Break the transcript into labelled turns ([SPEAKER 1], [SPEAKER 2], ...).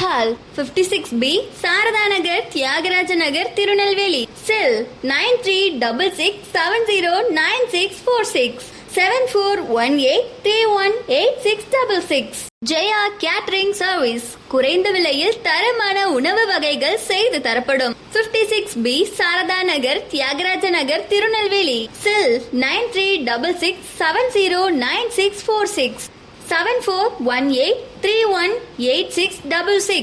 [SPEAKER 1] Hall fifty six B Sharada Nagar Thyagaraja Nagar Tirunelveli cell nine three double six seven zero nine six four six seven four one eight three one eight six double six Jaya catering service குறைந்த விலையில் தரமான உணவு வகைகள் செய்து தரப்படும். 56 six B Sharada Nagar Thyagaraja Nagar Tirunelveli cell nine three double six seven zero nine six four six seven four one eight three one eight six double six